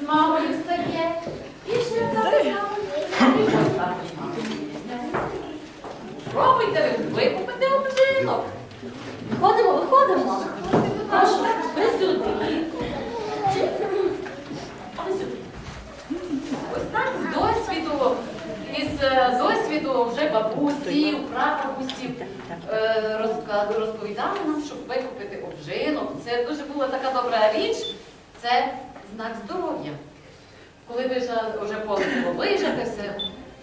з мамою стає. Пішли Пробуйте, викупите обжинок. Виходимо, Ось так з досвіду, із е, досвіду вже бабусів, прабабусів е, розповідали нам, щоб викупити обжинок. Це дуже була така добра річ. Це знак здоров'я. Коли ви вже повністю вижати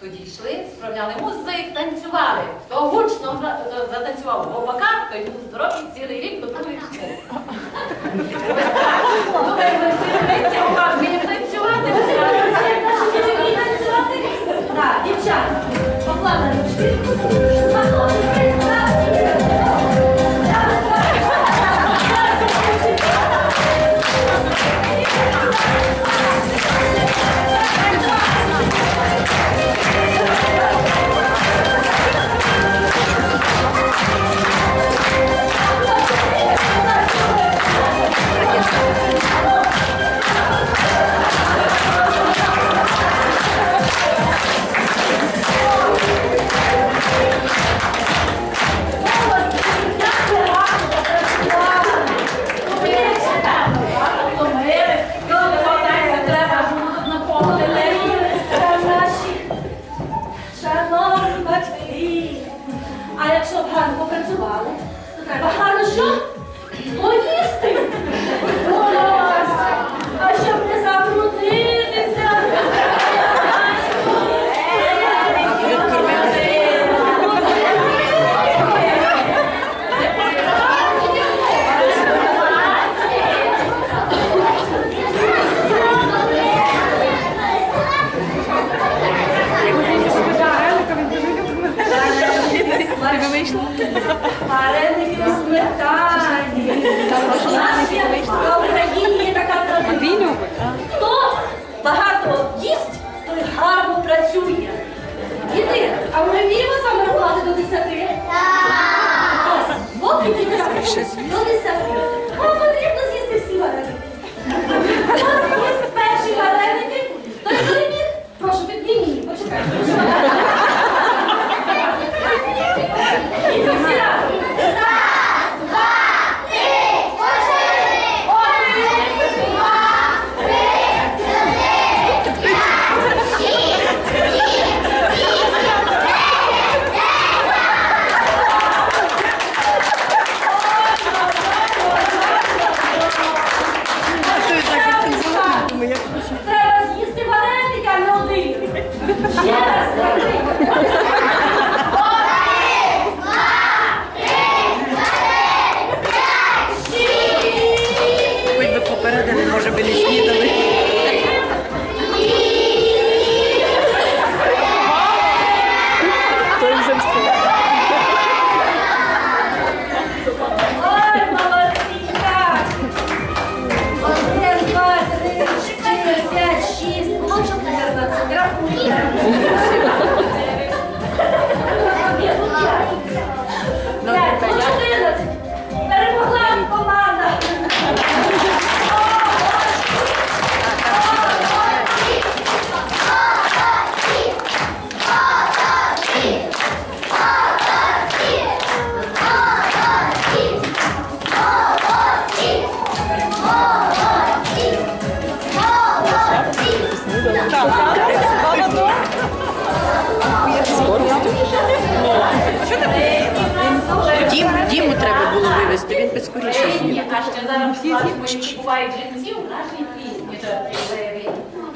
тоді йшли, справляли музик, танцювали. Хто гучно е, затанцював в боках, то йому здоров'я цілий рік до того Дівчата, поклали ручки.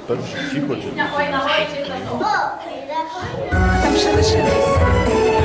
Так всі хочуть. Там ще лишились.